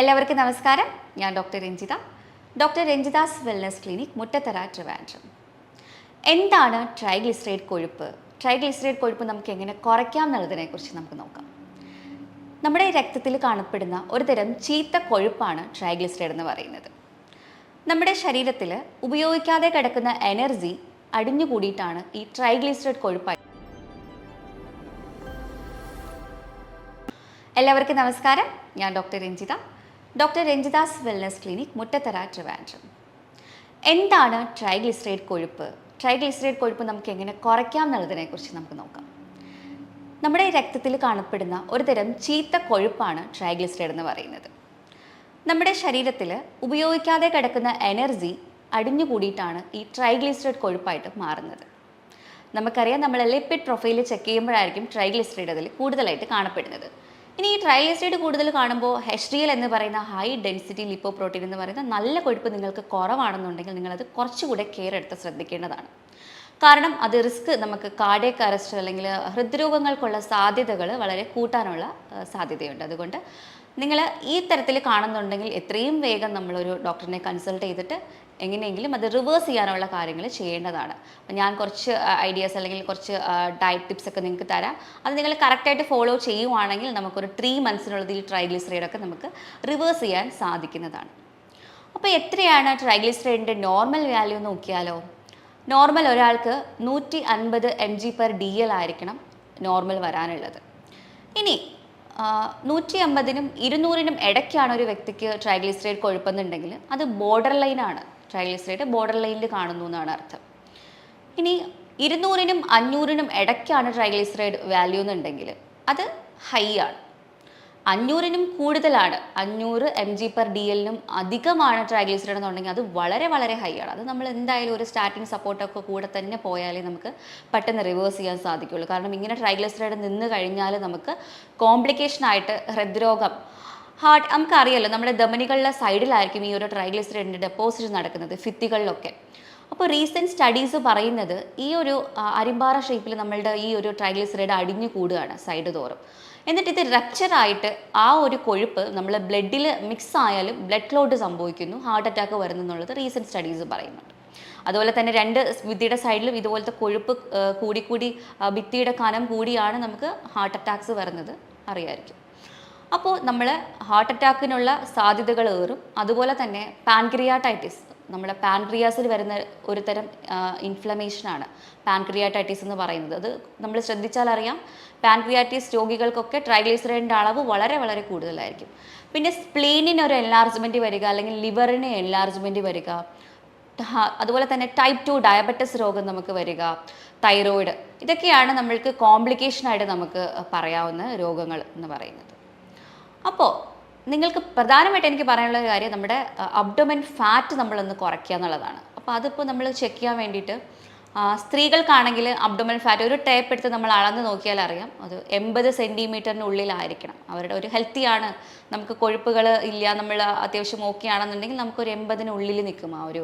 എല്ലാവർക്കും നമസ്കാരം. ഞാൻ doctor Ranjitha. Doctor Ranjitha's wellness clinic Muttathara Trivandrum. എന്താണ് ട്രൈഗ്ലിസറൈഡ് കൊഴുപ്പ്? ട്രൈഗ്ലിസറൈഡ് കൊഴുപ്പ് നമുക്ക് എങ്ങനെ കുറയ്ക്കാം എന്നുള്ളതിനെക്കുറിച്ച് നമുക്ക് നോക്കാം. നമ്മുടെ രക്തത്തിൽ കാണപ്പെടുന്ന ഒരു തരം ചീത്ത കൊഴുപ്പാണ് ട്രൈഗ്ലിസറൈഡ് എന്ന് പറയുന്നത്. നമ്മുടെ ശരീരത്തിൽ ഉപയോഗിക്കാതെ കിടക്കുന്ന എനർജി അടിഞ്ഞുകൂടിയിട്ടാണ് ഈ ട്രൈഗ്ലിസറൈഡ് കൊഴുപ്പായി. എല്ലാവർക്കും നമസ്കാരം. ഞാൻ doctor Ranjitha. Doctor Ranjitha's wellness clinic Muttathara Trivandrum. എന്താണ് ട്രൈഗ്ലിസറൈഡ് കൊഴുപ്പ്? ട്രൈഗ്ലിസറൈഡ് കൊഴുപ്പ് നമുക്ക് എങ്ങനെ കുറയ്ക്കാം എന്നുള്ളതിനെക്കുറിച്ച് നമുക്ക് നോക്കാം. നമ്മുടെ രക്തത്തിൽ കാണപ്പെടുന്ന ഒരുതരം ചീത്ത കൊഴുപ്പാണ് ട്രൈഗ്ലിസറൈഡ് എന്ന് പറയുന്നത്. നമ്മുടെ ശരീരത്തിൽ ഉപയോഗിക്കാതെ കിടക്കുന്ന എനർജി അടിഞ്ഞുകൂടിയിട്ടാണ് ഈ ട്രൈഗ്ലിസറൈഡ് കൊഴുപ്പായിട്ട് മാറുന്നത്. നമുക്കറിയാം നമ്മൾ ലിപ്പിഡ് പ്രൊഫൈൽ ചെക്ക് ചെയ്യുമ്പോഴായിരിക്കും ട്രൈഗ്ലിസറൈഡ് അതിൽ കൂടുതലായിട്ട് കാണപ്പെടുന്നത്. ഇനി ഈ ട്രയൽ എസ്റ്റേറ്റ് കൂടുതൽ കാണുമ്പോൾ എച്ച് ഡി എൽ എന്ന് പറയുന്ന ഹൈ ഡെൻസിറ്റി ലിപ്പോ പ്രോട്ടീൻ എന്ന് പറയുന്ന നല്ല കൊഴുപ്പ് നിങ്ങൾക്ക് കുറവാണെന്നുണ്ടെങ്കിൽ നിങ്ങളത് കുറച്ചുകൂടെ കെയർ എടുത്ത് ശ്രദ്ധിക്കേണ്ടതാണ്. കാരണം അത് റിസ്ക് നമുക്ക് കാർഡിയക് അറസ്റ്റ് അല്ലെങ്കിൽ ഹൃദ്രോഗങ്ങൾക്കുള്ള സാധ്യതകൾ വളരെ കൂട്ടാനുള്ള സാധ്യതയുണ്ട്. അതുകൊണ്ട് നിങ്ങൾ ഈ തരത്തിൽ കാണുന്നുണ്ടെങ്കിൽ എത്രയും വേഗം നമ്മളൊരു ഡോക്ടറിനെ കൺസൾട്ട് ചെയ്തിട്ട് എങ്ങനെയെങ്കിലും അത് റിവേഴ്സ് ചെയ്യാനുള്ള കാര്യങ്ങൾ ചെയ്യേണ്ടതാണ്. അപ്പം ഞാൻ കുറച്ച് ഐഡിയാസ് അല്ലെങ്കിൽ കുറച്ച് ഡയറ്റ് ടിപ്സ് ഒക്കെ നിങ്ങൾക്ക് തരാം. അത് നിങ്ങൾ കറക്റ്റായിട്ട് ഫോളോ ചെയ്യുവാണെങ്കിൽ നമുക്കൊരു ത്രീ മന്ത്സിനുള്ളത് ഈ ട്രൈഗ്ലിസറൈഡൊക്കെ നമുക്ക് റിവേഴ്സ് ചെയ്യാൻ സാധിക്കുന്നതാണ്. അപ്പോൾ എത്രയാണ് ട്രൈഗ്ലിസറൈഡിന്റെ നോർമൽ വാല്യൂ നോക്കിയാലോ? നോർമൽ ഒരാൾക്ക് നൂറ്റി അൻപത് M G per D L ആയിരിക്കണം നോർമൽ വരാനുള്ളത്. ഇനി നൂറ്റി അമ്പതിനും ഇരുന്നൂറിനും ഇടയ്ക്കാണ് ഒരു വ്യക്തിക്ക് ട്രൈഗ്ലിസറൈഡ് കൊഴുപ്പെന്നുണ്ടെങ്കിൽ അത് ബോർഡർ ലൈനാണ്. ട്രൈഗ്ലിസറൈഡ് ബോർഡർ ലൈനിൽ കാണുന്നു എന്നാണ് അർത്ഥം. ഇനി ഇരുന്നൂറിനും അഞ്ഞൂറിനും ഇടയ്ക്കാണ് ട്രൈഗ്ലിസറൈഡ് വാല്യൂ എന്നുണ്ടെങ്കിൽ അത് ഹൈ ആണ്. അഞ്ഞൂറിനും കൂടുതലാണ്. അഞ്ഞൂറ് എം ജി പെർ ഡി എല്ലിനും അധികമാണ് ട്രൈഗ്ലിസറൈഡ് എന്നുണ്ടെങ്കിൽ അത് വളരെ വളരെ ഹൈ ആണ്. അത് നമ്മൾ എന്തായാലും ഒരു സ്റ്റാർട്ടിങ് സപ്പോർട്ടൊക്കെ കൂടെ തന്നെ പോയാലേ നമുക്ക് പെട്ടെന്ന് റിവേഴ്സ് ചെയ്യാൻ സാധിക്കുള്ളൂ. കാരണം ഇങ്ങനെ ട്രൈഗ്ലിസറൈഡ് നിന്ന് കഴിഞ്ഞാൽ നമുക്ക് കോംപ്ലിക്കേഷൻ ആയിട്ട് ഹൃദ്രോഗം ഹാർട്ട് നമുക്കറിയാലോ നമ്മുടെ ധമനികളുടെ സൈഡിലായിരിക്കും ഈ ഒരു ട്രൈഗ്ലിസറൈഡിന്റെ ഡെപ്പോസിറ്റ് നടക്കുന്നത് ഫിത്തികളിലൊക്കെ അപ്പോൾ റീസെന്റ് സ്റ്റഡീസ് പറയുന്നത് ഈ ഒരു അരിമ്പാറ ഷേപ്പിൽ നമ്മളുടെ ഈ ഒരു ട്രൈഗ്ലിസറൈഡ് അടിഞ്ഞു കൂടുകയാണ് സൈഡ് തോറും. എന്നിട്ട് ഇത് റപ്ചറായിട്ട് ആ ഒരു കൊഴുപ്പ് നമ്മൾ ബ്ലഡിൽ മിക്സ് ആയാലും ബ്ലഡ് ക്ലോട്ട് സംഭവിക്കുന്നു ഹാർട്ട് അറ്റാക്ക് വരുന്നെന്നുള്ളത് റീസെന്റ് സ്റ്റഡീസ് പറയുന്നുണ്ട്. അതുപോലെ തന്നെ രണ്ട് ഭിത്തിയുടെ സൈഡിലും ഇതുപോലത്തെ കൊഴുപ്പ് കൂടിക്കൂടി കൂടി കൂടി ഭിത്തിയുടെ കനം കൂടിയാണ് നമുക്ക് ഹാർട്ട് അറ്റാക്സ് വരുന്നത് അറിയാമായിരിക്കും അപ്പോൾ നമ്മൾ ഹാർട്ട് അറ്റാക്കിനുള്ള സാധ്യതകൾ ഏറും. അതുപോലെ തന്നെ പാൻക്രിയാറ്റൈറ്റിസ് നമ്മുടെ പാൻക്രിയാസിൽ വരുന്ന ഒരു തരം ഇൻഫ്ലമേഷനാണ് പാൻക്രിയാറ്റൈറ്റിസ് എന്ന് പറയുന്നത്. അത് നമ്മൾ ശ്രദ്ധിച്ചാൽ അറിയാം പാൻക്രിയാറ്റിസ് രോഗികൾക്കൊക്കെ ട്രൈഗ്ലിസറൈഡിന്റെ അളവ് വളരെ വളരെ കൂടുതലായിരിക്കും. പിന്നെ സ്പ്ലീനിന് ഒരു എൻലാർജ്മെന്റ് വരിക അല്ലെങ്കിൽ ലിവറിന് എൻലാർജ്മെന്റ് വരിക അതുപോലെ തന്നെ ടൈപ്പ് ടു ഡയബറ്റിസ് രോഗം നമുക്ക് വരിക തൈറോയിഡ് ഇതൊക്കെയാണ് നമ്മൾക്ക് കോംപ്ലിക്കേഷനായിട്ട് നമുക്ക് പറയാവുന്ന രോഗങ്ങൾ എന്ന് പറയുന്നത്. അപ്പോൾ നിങ്ങൾക്ക് പ്രധാനമായിട്ട് എനിക്ക് പറയാനുള്ള ഒരു കാര്യം നമ്മുടെ അബ്ഡോമൻ ഫാറ്റ് നമ്മളൊന്ന് കുറയ്ക്കുക എന്നുള്ളതാണ്. അപ്പോൾ അതിപ്പോൾ നമ്മൾ ചെക്ക് ചെയ്യാൻ വേണ്ടിയിട്ട് സ്ത്രീകൾക്കാണെങ്കിൽ അബ്ഡോമൻ ഫാറ്റ് ഒരു ടേപ്പ് എടുത്ത് നമ്മൾ അളന്ന് നോക്കിയാൽ അറിയാം. അത് എൺപത് സെന്റിമീറ്ററിനുള്ളിലായിരിക്കണം അവരുടെ ഒരു ഹെൽത്തിയാണ് നമുക്ക് കൊഴുപ്പുകൾ ഇല്ല നമ്മൾ അത്യാവശ്യം ഓക്കെ ആണെന്നുണ്ടെങ്കിൽ നമുക്കൊരു എൺപതിനുള്ളിൽ നിൽക്കും ആ ഒരു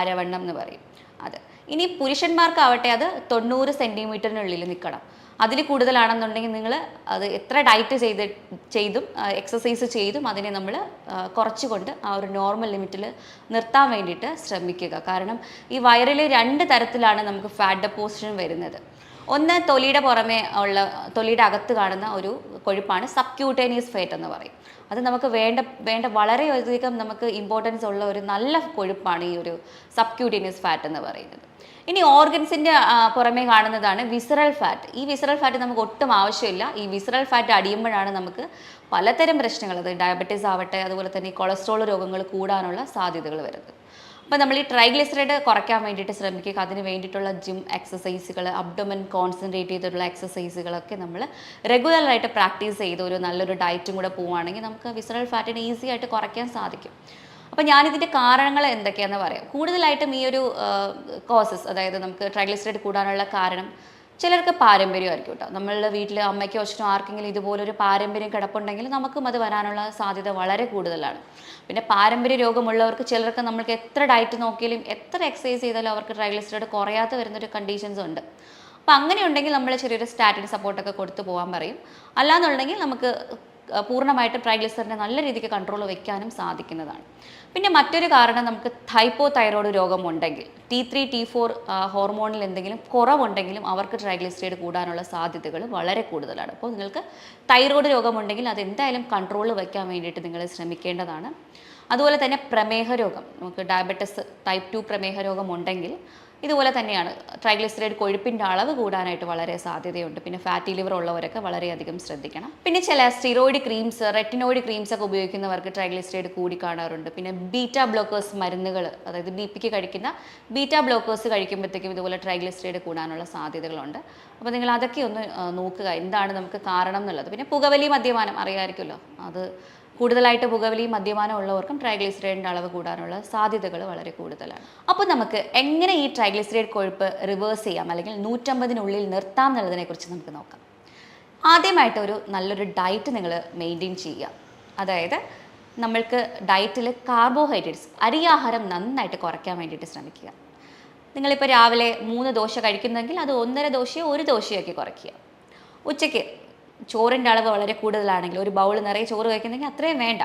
അരവണ്ണം എന്ന് പറയും. അത്. ഇനി പുരുഷന്മാർക്കാവട്ടെ അത് തൊണ്ണൂറ് സെന്റിമീറ്ററിനുള്ളിൽ നിൽക്കണം. അതിൽ കൂടുതലാണെന്നുണ്ടെങ്കിൽ നിങ്ങൾ അത് എത്ര ഡയറ്റ് ചെയ്ത് ചെയ്തും എക്സസൈസ് ചെയ്തും അതിനെ നമ്മൾ കുറച്ചുകൊണ്ട് ആ ഒരു നോർമൽ ലിമിറ്റിൽ നിർത്താൻ വേണ്ടിയിട്ട് ശ്രമിക്കുക. കാരണം ഈ വയറിൽ രണ്ട് തരത്തിലാണ് നമുക്ക് ഫാറ്റ് ഡെപ്പോസിഷൻ വരുന്നത്. ഒന്ന് തൊലിയുടെ പുറമെ ഉള്ള തൊലിയുടെ അകത്ത് കാണുന്ന ഒരു കൊഴുപ്പാണ് സബ്ക്യൂട്ടേനിയസ് ഫേറ്റ് എന്ന് പറയും. അത് നമുക്ക് വേണ്ട വേണ്ട വളരെയധികം നമുക്ക് ഇമ്പോർട്ടൻസ് ഉള്ള ഒരു നല്ല കൊഴുപ്പാണ് ഈ ഒരു സബ്ക്യൂട്ടേനിയസ് ഫാറ്റ് എന്ന് പറയുന്നത്. ഇനി ഓർഗൻസിന്റെ പുറമേ കാണുന്നതാണ് വിസറൽ ഫാറ്റ് ഈ വിസറൽ ഫാറ്റ് നമുക്ക് ഒട്ടും ആവശ്യമില്ല. ഈ വിസറൽ ഫാറ്റ് അടിയുമ്പോഴാണ് നമുക്ക് പലതരം പ്രശ്നങ്ങൾ അത് ഡയബറ്റീസ് ആവട്ടെ അതുപോലെ തന്നെ കൊളസ്ട്രോൾ രോഗങ്ങൾ കൂടാനുള്ള സാധ്യതകൾ വരുന്നത്. അപ്പോൾ നമ്മൾ ഈ ട്രൈഗ്ലിസറൈഡ് കുറയ്ക്കാൻ വേണ്ടിയിട്ട് ശ്രമിക്കുക. അതിന് വേണ്ടിയിട്ടുള്ള ജിം എക്സസൈസുകൾ അബ്ഡമൻ കോൺസെൻട്രേറ്റ് ചെയ്തിട്ടുള്ള എക്സസൈസുകളൊക്കെ നമ്മൾ റെഗുലറായിട്ട് പ്രാക്ടീസ് ചെയ്ത് ഒരു നല്ലൊരു ഡയറ്റും കൂടെ പോവുകയാണെങ്കിൽ നമുക്ക് വിസറൽ ഫാറ്റിനെ ഈസി ആയിട്ട് കുറയ്ക്കാൻ സാധിക്കും. അപ്പോൾ ഞാനിതിന്റെ കാരണങ്ങൾ എന്തൊക്കെയാണെന്ന് പറയാം. കൂടുതലായിട്ടും ഈ ഒരു കോസസ് അതായത് നമുക്ക് ട്രൈഗ്ലിസറൈഡ് കൂടാനുള്ള കാരണം ചിലർക്ക് പാരമ്പര്യമായിരിക്കും കേട്ടോ നമ്മളുടെ വീട്ടിൽ അമ്മയ്ക്കോ അച്ഛനോ ആർക്കെങ്കിലും ഇതുപോലൊരു പാരമ്പര്യം കിടപ്പുണ്ടെങ്കിൽ നമുക്കും അത് വരാനുള്ള സാധ്യത വളരെ കൂടുതലാണ്. പിന്നെ പാരമ്പര്യ രോഗമുള്ളവർക്ക് ചിലർക്ക് നമ്മൾക്ക് എത്ര ഡയറ്റ് നോക്കിയാലും എത്ര എക്സസൈസ് ചെയ്താലും അവർക്ക് ട്രൈഗ്ലിസറൈഡ് കുറയാതെ വരുന്നൊരു കണ്ടീഷൻസ് ഉണ്ട്. അപ്പോൾ അങ്ങനെയുണ്ടെങ്കിൽ നമ്മൾ ചെറിയൊരു സ്റ്റാറ്റിൻ സപ്പോർട്ടൊക്കെ കൊടുത്തു പോകാൻ പറയും. അല്ലാന്നുണ്ടെങ്കിൽ നമുക്ക് പൂർണമായിട്ടും ട്രൈഗ്ലിസറിനെ നല്ല രീതിക്ക് കൺട്രോൾ വെക്കാനും സാധിക്കുന്നതാണ്. പിന്നെ മറ്റൊരു കാരണം നമുക്ക് തൈപ്പോ തൈറോയ്ഡ് രോഗം ഉണ്ടെങ്കിൽ ടി ത്രീ ടി ഫോർ ഹോർമോണിൽ എന്തെങ്കിലും കുറവുണ്ടെങ്കിലും അവർക്ക് ട്രൈഗ്ലിസറൈഡ് കൂടാനുള്ള സാധ്യതകൾ വളരെ കൂടുതലാണ്. അപ്പോൾ നിങ്ങൾക്ക് തൈറോയ്ഡ് രോഗമുണ്ടെങ്കിൽ അത് എന്തായാലും കൺട്രോളിൽ വയ്ക്കാൻ വേണ്ടിയിട്ട് നിങ്ങൾ ശ്രമിക്കേണ്ടതാണ്. അതുപോലെ തന്നെ പ്രമേഹ രോഗം നമുക്ക് ഡയബറ്റിസ് ടൈപ്പ് ടു പ്രമേഹ രോഗം ഉണ്ടെങ്കിൽ ഇതുപോലെ തന്നെയാണ്. ട്രൈഗ്ലിസറൈഡ് കൊഴുപ്പിന്റെ അളവ് കൂടാനായിട്ട് വളരെ സാധ്യതയുണ്ട്. പിന്നെ ഫാറ്റി ലിവർ ഉള്ളവരൊക്കെ വളരെയധികം ശ്രദ്ധിക്കണം. പിന്നെ ചില സ്റ്റിറോയിഡ് ക്രീംസ് റെറ്റിനോയിഡ് ക്രീംസ് ഒക്കെ ഉപയോഗിക്കുന്നവർക്ക് ട്രൈഗ്ലിസറൈഡ് കൂടി കാണാറുണ്ട്. പിന്നെ ബീറ്റ ബ്ലോക്കേഴ്സ് മരുന്നുകൾ അതായത് ബി പിക്ക് കഴിക്കുന്ന ബീറ്റ ബ്ലോക്കേഴ്സ് കഴിക്കുമ്പോഴത്തേക്കും ഇതുപോലെ ട്രൈഗ്ലിസറൈഡ് കൂടാനുള്ള സാധ്യതകളുണ്ട്. അപ്പോൾ നിങ്ങൾ അതൊക്കെ ഒന്ന് നോക്കുക. എന്താണ് നമുക്ക് കാരണം എന്നുള്ളത്. പിന്നെ പുകവലി മദ്യപാനം അറിയാമായിരിക്കുമല്ലോ. അത് കൂടുതലായിട്ട് പുകവലി മദ്യപാനം ഉള്ളവർക്കും ട്രൈഗ്ലിസറൈഡിന്റെ അളവ് കൂടാനുള്ള സാധ്യതകൾ വളരെ കൂടുതലാണ്. അപ്പോൾ നമുക്ക് എങ്ങനെ ഈ ട്രൈഗ്ലിസറൈഡ് കൊഴുപ്പ് റിവേഴ്സ് ചെയ്യാം? അല്ലെങ്കിൽ നൂറ്റമ്പതിനുള്ളിൽ നിർത്താം എന്നുള്ളതിനെക്കുറിച്ച് നമുക്ക് നോക്കാം. ആദ്യമായിട്ട് ഒരു നല്ലൊരു ഡയറ്റ് നിങ്ങൾ മെയിന്റെയിൻ ചെയ്യുക. അതായത് നമ്മൾക്ക് ഡയറ്റിൽ കാർബോഹൈഡ്രേറ്റ്സ് അരിയാഹാരം നന്നായിട്ട് കുറയ്ക്കാൻ വേണ്ടിയിട്ട് ശ്രമിക്കുക. നിങ്ങളിപ്പോൾ രാവിലെ മൂന്ന് ദോശ കഴിക്കുന്നെങ്കിൽ അത് ഒന്നര ദോശയോ ഒരു ദോശയോ ദോശയാക്കി കുറയ്ക്കുക. ഉച്ചയ്ക്ക് ചോറിന്റെ അളവ് വളരെ കൂടുതലാണെങ്കിൽ ഒരു ബൗൾ നിറയെ ചോറ് കഴിക്കുന്നെങ്കിൽ അത്രയും വേണ്ട.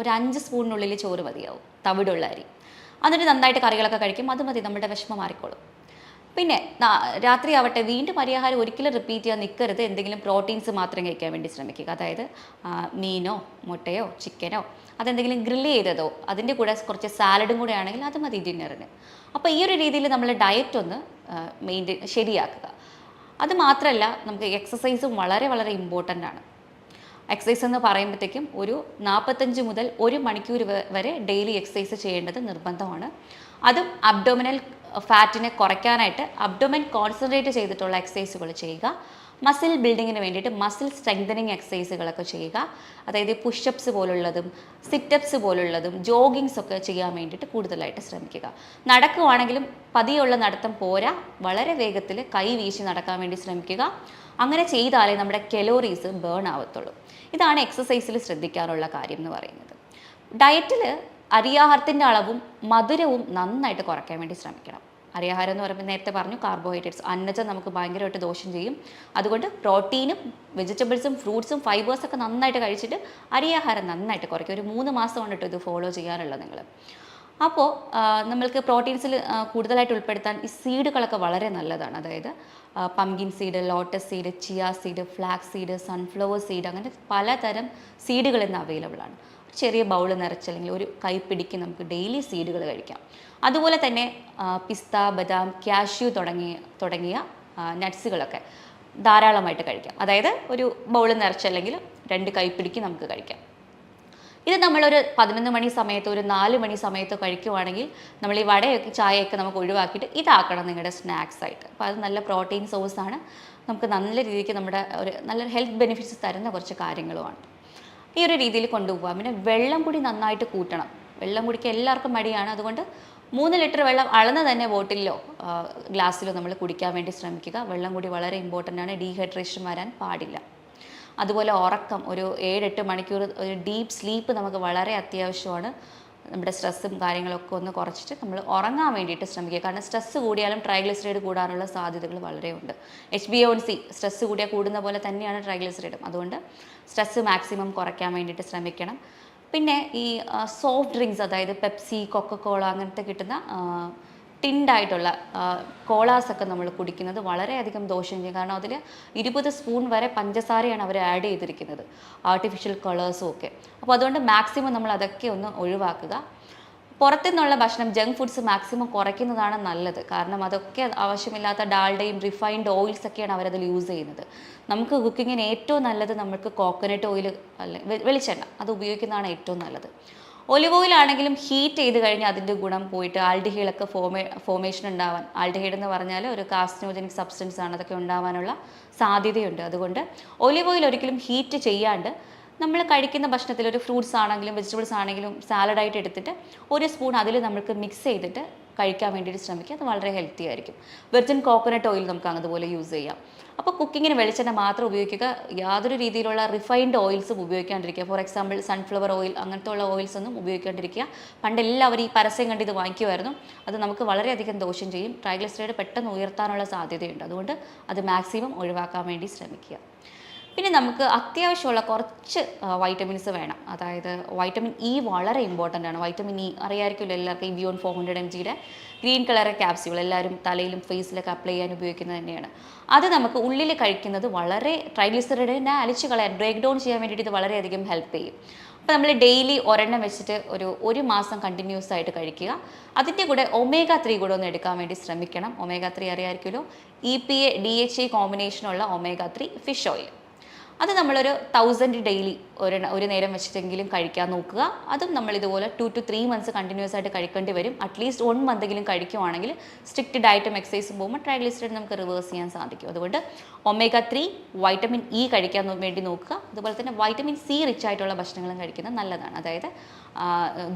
ഒരു അഞ്ച് സ്പൂണിനുള്ളിൽ ചോറ് മതിയാവും. തവിടുള്ള അരി. എന്നിട്ട് നന്നായിട്ട് കറികളൊക്കെ കഴിക്കും. അത് മതി നമ്മുടെ വിഷമം മാറിക്കോളും. പിന്നെ രാത്രി ആവട്ടെ വീണ്ടും അരിയാഹാരം ഒരിക്കലും റിപ്പീറ്റ് ചെയ്യാൻ നിൽക്കരുത് എന്തെങ്കിലും പ്രോട്ടീൻസ് മാത്രം കഴിക്കാൻ വേണ്ടി ശ്രമിക്കുക. അതായത് മീനോ മുട്ടയോ ചിക്കനോ അതെന്തെങ്കിലും ഗ്രില്ല് ചെയ്തതോ അതിന്റെ കൂടെ കുറച്ച് സാലഡും കൂടെ ആണെങ്കിൽ അത് മതി ഡിന്നറിന് അപ്പോൾ ഈ ഒരു രീതിയിൽ നമ്മൾ ഡയറ്റ് ഒന്ന് മെയിന്റെയിൻ ശരിയാക്കുക. അത് മാത്രമല്ല നമുക്ക് എക്സസൈസും വളരെ വളരെ ഇമ്പോർട്ടന്റ് ആണ്. എക്സസൈസ് എന്ന് പറയുമ്പോഴത്തേക്കും ഒരു നാൽപ്പത്തഞ്ച് മുതൽ ഒരു മണിക്കൂർ വരെ ഡെയിലി എക്സസൈസ് ചെയ്യേണ്ടത് നിർബന്ധമാണ്. അതും അബ്ഡോമിനൽ ഫാറ്റിനെ കുറയ്ക്കാനായിട്ട് അബ്ഡോമൻ കോൺസെൻട്രേറ്റ് ചെയ്തിട്ടുള്ള എക്സസൈസുകൾ ചെയ്യുക. മസിൽ ബിൽഡിങ്ങിന് വേണ്ടിയിട്ട് മസിൽ സ്ട്രെങ്തനിങ് എക്സസൈസുകളൊക്കെ ചെയ്യുക. അതായത് പുഷപ്സ് പോലുള്ളതും സിറ്റപ്സ് പോലുള്ളതും ജോഗിങ്സ് ഒക്കെ ചെയ്യാൻ വേണ്ടിയിട്ട് കൂടുതലായിട്ട് ശ്രമിക്കുക. നടക്കുവാണെങ്കിലും പതിയുള്ള നടത്തം പോരാ. വളരെ വേഗത്തിൽ കൈ വീശി നടക്കാൻ വേണ്ടി ശ്രമിക്കുക. അങ്ങനെ ചെയ്താലേ നമ്മുടെ കലോറീസ് ബേൺ ആവത്തുള്ളൂ. ഇതാണ് എക്സസൈസിൽ ശ്രദ്ധിക്കാനുള്ള കാര്യം എന്ന് പറയുന്നത്. ഡയറ്റിൽ അരിയാഹാരത്തിന്റെ അളവും മധുരവും നന്നായിട്ട് കുറയ്ക്കാൻ വേണ്ടി ശ്രമിക്കണം. അരിയാഹാരം എന്ന് പറയുമ്പോൾ നേരത്തെ പറഞ്ഞു കാർബോഹൈഡ്രേറ്റ്സ് അന്നജം നമുക്ക് ഭയങ്കരമായിട്ട് ദോഷം ചെയ്യും. അതുകൊണ്ട് പ്രോട്ടീനും വെജിറ്റബിൾസും ഫ്രൂട്ട്സും ഫൈബേഴ്സ് ഒക്കെ നന്നായിട്ട് കഴിച്ചിട്ട് അരിയാഹാരം നന്നായിട്ട് കുറയ്ക്കും ഒരു മൂന്ന് മാസം കൊണ്ടിട്ട് ഇത് ഫോളോ ചെയ്യാറുള്ളത് നിങ്ങൾ. അപ്പോൾ നമ്മൾക്ക് പ്രോട്ടീൻസിൽ കൂടുതലായിട്ട് ഉൾപ്പെടുത്താൻ ഈ സീഡുകളൊക്കെ വളരെ നല്ലതാണ്. അതായത് pumpkin seed lotus seed chia seed flax seed sunflower seed അങ്ങനെ പലതരം സീഡുകൾ ഇന്ന് അവൈലബിൾ ആണ്. ചെറിയ ബൗൾ നിറച്ച് അല്ലെങ്കിൽ ഒരു കൈപ്പിടിക്ക് നമുക്ക് ഡെയിലി സീഡുകൾ കഴിക്കാം. അതുപോലെ തന്നെ പിസ്ത ബദാം ക്യാഷ്യൂ തുടങ്ങിയ തുടങ്ങിയ നട്ട്സുകളൊക്കെ ധാരാളമായിട്ട് കഴിക്കാം. അതായത് ഒരു ബൗൾ നിറച്ചല്ലെങ്കിൽ രണ്ട് കൈപ്പിടിക്ക് നമുക്ക് കഴിക്കാം. ഇത് നമ്മളൊരു പതിനൊന്ന് മണി സമയത്ത് ഒരു നാല് മണി സമയത്തോ കഴിക്കുവാണെങ്കിൽ നമ്മൾ ഈ വടയൊക്കെ ചായയൊക്കെ നമുക്ക് ഒഴിവാക്കിയിട്ട് ഇതാക്കണം നിങ്ങളുടെ സ്നാക്സ് ആയിട്ട്. അപ്പോൾ അത് നല്ല പ്രോട്ടീൻ സോഴ്സാണ് നമുക്ക് നല്ല രീതിക്ക് നമ്മുടെ ഒരു നല്ല ഹെൽത്ത് ബെനിഫിറ്റ്സ് തരുന്ന കുറച്ച് കാര്യങ്ങളുമാണ്. ഈ ഒരു രീതിയിൽ കൊണ്ടുപോകാം പിന്നെ വെള്ളം കൂടി നന്നായിട്ട് കൂട്ടണം. വെള്ളം കുടിക്കുക എല്ലാവർക്കും മടിയാണ്. അതുകൊണ്ട് മൂന്ന് ലിറ്റർ വെള്ളം അളന്ന് തന്നെ ബോട്ടിലോ ഗ്ലാസ്സിലോ നമ്മൾ കുടിക്കാൻ വേണ്ടി ശ്രമിക്കുക. വെള്ളം കൂടി വളരെ ഇമ്പോർട്ടന്റ് ആണ്. ഡീഹൈഡ്രേഷൻ വരാൻ പാടില്ല. അതുപോലെ ഉറക്കം ഒരു ഏഴെട്ട് മണിക്കൂർ ഒരു ഡീപ്പ് സ്ലീപ്പ് നമുക്ക് വളരെ അത്യാവശ്യമാണ്. നമ്മുടെ സ്ട്രെസ്സും കാര്യങ്ങളൊക്കെ ഒന്ന് കുറച്ചിട്ട് നമ്മൾ ഉറങ്ങാൻ വേണ്ടിയിട്ട് ശ്രമിക്കുക. കാരണം സ്ട്രെസ്സ് കൂടിയാലും ട്രൈഗ്ലിസറൈഡ് കൂടാനുള്ള സാധ്യതകൾ വളരെ ഉണ്ട്. H B one C stress കൂടിയാൽ കൂടുന്ന പോലെ തന്നെയാണ് ട്രൈഗ്ലിസറൈഡും. അതുകൊണ്ട് സ്ട്രെസ്സ് മാക്സിമം കുറയ്ക്കാൻ വേണ്ടിയിട്ട് ശ്രമിക്കണം. പിന്നെ ഈ സോഫ്റ്റ് ഡ്രിങ്ക്സ് അതായത് പെപ്സി കൊക്കക്കോള അങ്ങനത്തെ കിട്ടുന്ന ടിൻഡായിട്ടുള്ള കോളാസൊക്കെ നമ്മൾ കുടിക്കുന്നത് വളരെയധികം ദോഷം ചെയ്യും. കാരണം അതിൽ ഇരുപത് സ്പൂൺ വരെ പഞ്ചസാരയാണ് അവർ ആഡ് ചെയ്തിരിക്കുന്നത് ആർട്ടിഫിഷ്യൽ കളേഴ്സും ഒക്കെ. അപ്പോൾ അതുകൊണ്ട് മാക്സിമം നമ്മൾ അതൊക്കെ ഒന്ന് ഒഴിവാക്കുക. പുറത്തുനിന്നുള്ള ഭക്ഷണം ജങ്ക് ഫുഡ്സ് മാക്സിമം കുറയ്ക്കുന്നതാണ് നല്ലത്. കാരണം അതൊക്കെ ആവശ്യമില്ലാത്ത ഡാൽഡയും റിഫൈൻഡ് ഓയിൽസ് ഒക്കെയാണ് അവരതിൽ യൂസ് ചെയ്യുന്നത്. നമുക്ക് കുക്കിങ്ങിന് ഏറ്റവും നല്ലത് നമുക്ക് കോക്കനട്ട് ഓയിൽ അല്ലെ വെളിച്ചെണ്ണ അത് ഉപയോഗിക്കുന്നതാണ് ഏറ്റവും നല്ലത്. ഒലിവ് ഓയിൽ ആണെങ്കിലും ഹീറ്റ് ചെയ്ത് കഴിഞ്ഞാൽ അതിന്റെ ഗുണം പോയിട്ട് ആൽഡിഹൈഡൊക്കെ ഫോമേ ഫോമേഷൻ ഉണ്ടാവാൻ. ആൽഡിഹൈഡ് എന്ന് പറഞ്ഞാൽ ഒരു കാസ്റ്റിനോജനിക് സബ്സ്റ്റൻസ് ആണ്. അതൊക്കെ ഉണ്ടാവാനുള്ള സാധ്യതയുണ്ട്. അതുകൊണ്ട് ഒലിവ് ഓയിൽ ഒരിക്കലും ഹീറ്റ് ചെയ്യാണ്ട് നമ്മൾ കഴിക്കുന്ന ഭക്ഷണത്തിൽ ഒരു ഫ്രൂട്ട്സ് ആണെങ്കിലും വെജിറ്റബിൾസ് ആണെങ്കിലും സാലഡായിട്ട് എടുത്തിട്ട് ഒരു സ്പൂൺ അതിൽ നമ്മൾക്ക് മിക്സ് ചെയ്തിട്ട് കഴിക്കാൻ വേണ്ടിയിട്ട് ശ്രമിക്കുക. അത് വളരെ ഹെൽത്തി ആയിരിക്കും. വെർജിൻ കോക്കനട്ട് ഓയിൽ നമുക്ക് അതുപോലെ യൂസ് ചെയ്യാം. അപ്പോൾ കുക്കിങ്ങിന് വെളിച്ചെണ്ണ മാത്രം ഉപയോഗിക്കുക. യാതൊരു രീതിയിലുള്ള റിഫൈൻഡ് ഓയിൽസും ഉപയോഗിക്കാണ്ടിരിക്കുക. ഫോർ എക്സാമ്പിൾ സൺഫ്ലവർ ഓയിൽ അങ്ങനത്തെ ഉള്ള ഓയിൽസ് ഒന്നും ഉപയോഗിക്കാണ്ടിരിക്കുക. പണ്ട് എല്ലാവരും ഈ പരസ്യം കണ്ട് ഇത് വാങ്ങിക്കുമായിരുന്നു. അത് നമുക്ക് വളരെയധികം ദോഷം ചെയ്യും. ട്രൈഗ്ലിസറൈഡ് പെട്ടെന്ന് ഉയർത്താനുള്ള സാധ്യതയുണ്ട്. അതുകൊണ്ട് അത് മാക്സിമം ഒഴിവാക്കാൻ വേണ്ടി ശ്രമിക്കുക. പിന്നെ നമുക്ക് അത്യാവശ്യമുള്ള കുറച്ച് വൈറ്റമിൻസ് വേണം. അതായത് വൈറ്റമിൻ ഇ വളരെ ഇമ്പോർട്ടന്റ് ആണ്. വൈറ്റമിൻ ഇ അറിയാമായിരിക്കുമല്ലോ എല്ലാവർക്കും ഈ ബിയോൺ ഫോർ ഹൺഡ്രഡ് എം ജിയുടെ ഗ്രീൻ കളർ ക്യാപ്സ്യൂൾ എല്ലാവരും തലയിലും ഫേസിലൊക്കെ അപ്ലൈ ചെയ്യാൻ ഉപയോഗിക്കുന്നത് തന്നെയാണ്. അത് നമുക്ക് ഉള്ളിൽ കഴിക്കുന്നത് വളരെ ട്രൈഗ്ലിസറിഡിനെ അലിച്ച് കളയാൻ ബ്രേക്ക് ഡൗൺ ചെയ്യാൻ വേണ്ടിയിട്ട് ഇത് വളരെയധികം ഹെൽപ്പ് ചെയ്യും. അപ്പോൾ നമ്മൾ ഡെയിലി ഒരെണ്ണം വെച്ചിട്ട് ഒരു ഒരു മാസം കണ്ടിന്യൂസ് ആയിട്ട് കഴിക്കുക. അതിന്റെ കൂടെ ഒമേഗ ത്രീ കൂടെ ഒന്ന് എടുക്കാൻ വേണ്ടി ശ്രമിക്കണം. Omega three അറിയാമായിരിക്കുമല്ലോ E P A D H A കോമ്പിനേഷനുള്ള omega three fish oil അത് നമ്മളൊരു തൗസൻഡ് ഡെയിലി ഒരു ഒരു നേരം വെച്ചിട്ടെങ്കിലും കഴിക്കാൻ നോക്കുക. അതും നമ്മൾ ഇതുപോലെ two two three months continuous ആയിട്ട് കഴിക്കേണ്ടി വരും. അറ്റ്ലീസ്റ്റ് വൺ മന്തെങ്കിലും കഴിക്കുവാണെങ്കിൽ സ്ട്രിക്റ്റ് ഡയറ്റും എക്സസൈസും പോകുമ്പോൾ ട്രൈഗ്ലിസറൈഡ് നമുക്ക് റിവേഴ്സ് ചെയ്യാൻ സാധിക്കും. അതുകൊണ്ട് ഒമേഗ ത്രീ വൈറ്റമിൻ ഇ കഴിക്കാൻ വേണ്ടി നോക്കുക. അതുപോലെ തന്നെ വൈറ്റമിൻ സി റിച്ച് ആയിട്ടുള്ള ഭക്ഷണങ്ങളും കഴിക്കുന്നത് നല്ലതാണ്. അതായത്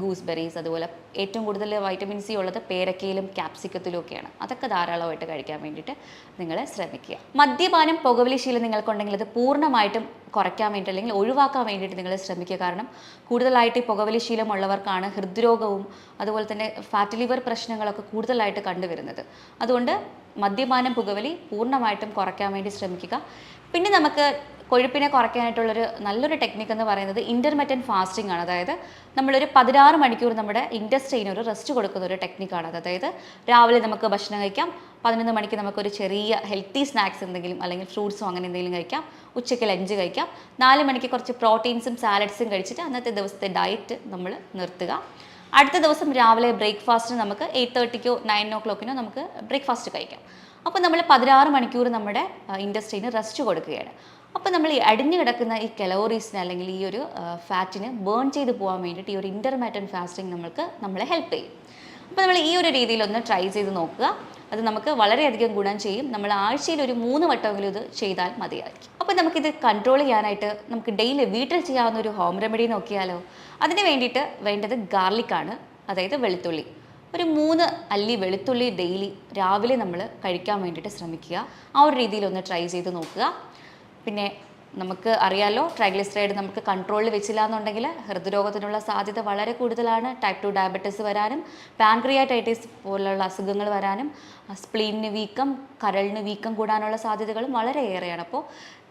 ഗൂസ്ബെറീസ് അതുപോലെ ഏറ്റവും കൂടുതൽ വൈറ്റമിൻ സി ഉള്ളത് പേരക്കയിലും ക്യാപ്സിക്കത്തിലും ഒക്കെയാണ്. അതൊക്കെ ധാരാളമായിട്ട് കഴിക്കാൻ വേണ്ടിയിട്ട് നിങ്ങൾ ശ്രമിക്കുക. മദ്യപാനം പുകവലി ശീലം നിങ്ങൾക്കുണ്ടെങ്കിൽ അത് പൂർണമായിട്ടും കുറയ്ക്കാൻ വേണ്ടി അല്ലെങ്കിൽ ഒഴിവാക്കാൻ വേണ്ടിയിട്ട് നിങ്ങൾ ശ്രമിക്കുക. കാരണം കൂടുതലായിട്ട് ഈ പുകവലി ശീലമുള്ളവർക്കാണ് ഹൃദ്രോഗവും അതുപോലെ തന്നെ ഫാറ്റ് ലിവർ പ്രശ്നങ്ങളൊക്കെ കൂടുതലായിട്ട് കണ്ടുവരുന്നത്. അതുകൊണ്ട് മദ്യപാനം പുകവലി പൂർണമായിട്ടും കുറയ്ക്കാൻ വേണ്ടി ശ്രമിക്കുക. പിന്നെ നമുക്ക് കൊഴുപ്പിനെ കുറയ്ക്കാനായിട്ടുള്ളൊരു നല്ലൊരു ടെക്നിക്ക് എന്ന് പറയുന്നത് ഇന്റർമെറ്റൻ ഫാസ്റ്റിംഗ് ആണ്. അതായത് നമ്മളൊരു പതിനാറ് മണിക്കൂർ നമ്മുടെ ഇൻഡസ്ട്രീന് ഒരു റെസ്റ്റ് കൊടുക്കുന്ന ഒരു ടെക്നിക്കാണ് അത്. അതായത് രാവിലെ നമുക്ക് ഭക്ഷണം കഴിക്കാം പതിനൊന്ന് മണിക്ക് നമുക്കൊരു ചെറിയ ഹെൽത്തി സ്നാക്സ് എന്തെങ്കിലും അല്ലെങ്കിൽ ഫ്രൂട്ട്സോ അങ്ങനെ എന്തെങ്കിലും കഴിക്കാം ഉച്ചയ്ക്ക് ലഞ്ച് കഴിക്കാം നാല് മണിക്ക് കുറച്ച് പ്രോട്ടീൻസും സാലഡ്സും കഴിച്ചിട്ട് അന്നത്തെ ദിവസത്തെ ഡയറ്റ് നമ്മൾ നിർത്തുക. അടുത്ത ദിവസം രാവിലെ ബ്രേക്ക്ഫാസ്റ്റിന് നമുക്ക് എയ്റ്റ് തേർട്ടിക്കോ നയൻ ഒ ക്ലോക്കിനോ നമുക്ക് ബ്രേക്ക്ഫാസ്റ്റ് കഴിക്കാം. അപ്പോൾ നമ്മൾ പതിനാറ് മണിക്കൂർ നമ്മുടെ ഇൻഡസ്ട്രീന് റെസ്റ്റ് കൊടുക്കുകയാണ്. അപ്പോൾ നമ്മൾ ഈ അടിഞ്ഞു കിടക്കുന്ന ഈ കലോറീസിന് അല്ലെങ്കിൽ ഈ ഒരു ഫാറ്റിന് ബേൺ ചെയ്ത് പോകാൻ വേണ്ടിയിട്ട് ഈ ഒരു ഇന്റർമാറ്റൻ ഫാസ്റ്റിംഗ് നമ്മൾക്ക് നമ്മളെ ഹെൽപ്പ് ചെയ്യും. അപ്പോൾ നമ്മൾ ഈ ഒരു രീതിയിലൊന്ന് ട്രൈ ചെയ്ത് നോക്കുക. അത് നമുക്ക് വളരെയധികം ഗുണം ചെയ്യും. നമ്മൾ ആഴ്ചയിൽ ഒരു മൂന്ന് വട്ടമെങ്കിലും ഇത് ചെയ്താൽ മതിയായിരിക്കും. അപ്പോൾ നമുക്കിത് കൺട്രോൾ ചെയ്യാനായിട്ട് നമുക്ക് ഡെയിലി വീട്ടിൽ ചെയ്യാവുന്ന ഒരു ഹോം റെമഡി നോക്കിയാലോ? അതിന് വേണ്ടിയിട്ട് വേണ്ടത് ഗാർലിക്കാണ് അതായത് വെളുത്തുള്ളി. ഒരു മൂന്ന് അല്ലി വെളുത്തുള്ളി ഡെയിലി രാവിലെ നമ്മൾ കഴിക്കാൻ വേണ്ടിയിട്ട് ശ്രമിക്കുക. ആ ഒരു രീതിയിൽ ഒന്ന് ട്രൈ ചെയ്ത് നോക്കുക. പിന്നെ നമുക്ക് അറിയാലോ ട്രൈഗ്ലിസറൈഡ് നമുക്ക് കൺട്രോളിൽ വെച്ചില്ല എന്നുണ്ടെങ്കിൽ ഹൃദ്രോഗത്തിനുള്ള സാധ്യത വളരെ കൂടുതലാണ്. ടൈപ്പ് ടു ഡയബറ്റീസ് വരാനും പാൻക്രിയാറ്റൈറ്റിസ് പോലുള്ള അസുഖങ്ങൾ വരാനും സ്പ്ലീനിന് വീക്കം കരളിന് വീക്കം കൂടാനുള്ള സാധ്യതകളും വളരെ ഏറെയാണ്. അപ്പോൾ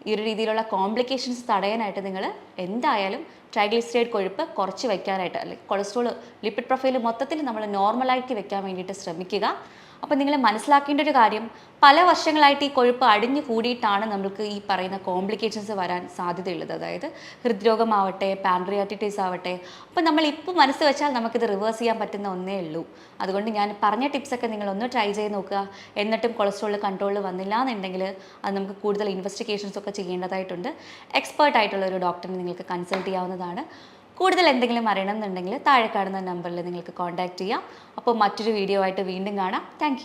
ഈ ഒരു രീതിയിലുള്ള കോംപ്ലിക്കേഷൻസ് തടയാനായിട്ട് നിങ്ങൾ എന്തായാലും ട്രൈഗ്ലിസറൈഡ് കൊഴുപ്പ് കുറച്ച് വയ്ക്കാനായിട്ട് അല്ലെങ്കിൽ കൊളസ്ട്രോൾ ലിപ്പിഡ് പ്രൊഫൈൽ മൊത്തത്തിൽ നമ്മൾ നോർമലാക്കി വെക്കാൻ വേണ്ടിയിട്ട് ശ്രമിക്കുക. അപ്പോൾ നിങ്ങൾ മനസ്സിലാക്കേണ്ട ഒരു കാര്യം പല വർഷങ്ങളായിട്ട് ഈ കൊഴുപ്പ് അടിഞ്ഞു കൂടിയിട്ടാണ് നമുക്ക് ഈ പറയുന്ന കോംപ്ലിക്കേഷൻസ് വരാൻ സാധ്യതയുള്ളത്. അതായത് ഹൃദ്രോഗമാവട്ടെ പാൻഡ്രിയാറ്റിറ്റീസ് ആവട്ടെ. അപ്പോൾ നമ്മൾ ഇപ്പോൾ മനസ്സ് വെച്ചാൽ നമുക്കിത് റിവേഴ്സ് ചെയ്യാൻ പറ്റുന്ന ഒന്നേ ഉള്ളൂ. അതുകൊണ്ട് ഞാൻ പറഞ്ഞ ടിപ്സൊക്കെ നിങ്ങൾ ഒന്ന് ട്രൈ ചെയ്ത് നോക്കുക. എന്നിട്ടും കൊളസ്ട്രോൾ കൺട്രോളിൽ വന്നില്ല എന്നുണ്ടെങ്കിൽ അത് നമുക്ക് കൂടുതൽ ഇൻവെസ്റ്റിഗേഷൻസ് ഒക്കെ ചെയ്യേണ്ടതായിട്ടുണ്ട്. എക്സ്പേർട്ട് ആയിട്ടുള്ള ഒരു ഡോക്ടറിനെ നിങ്ങൾക്ക് കൺസൾട്ട് ചെയ്യാവുന്നതാണ്. കൂടുതൽ എന്തെങ്കിലും അറിയണമെന്നുണ്ടെങ്കിൽ താഴെ കാണുന്ന നമ്പറിൽ നിങ്ങൾക്ക് കോൺടാക്റ്റ് ചെയ്യാം. അപ്പോൾ മറ്റൊരു വീഡിയോ ആയിട്ട് വീണ്ടും കാണാം. താങ്ക്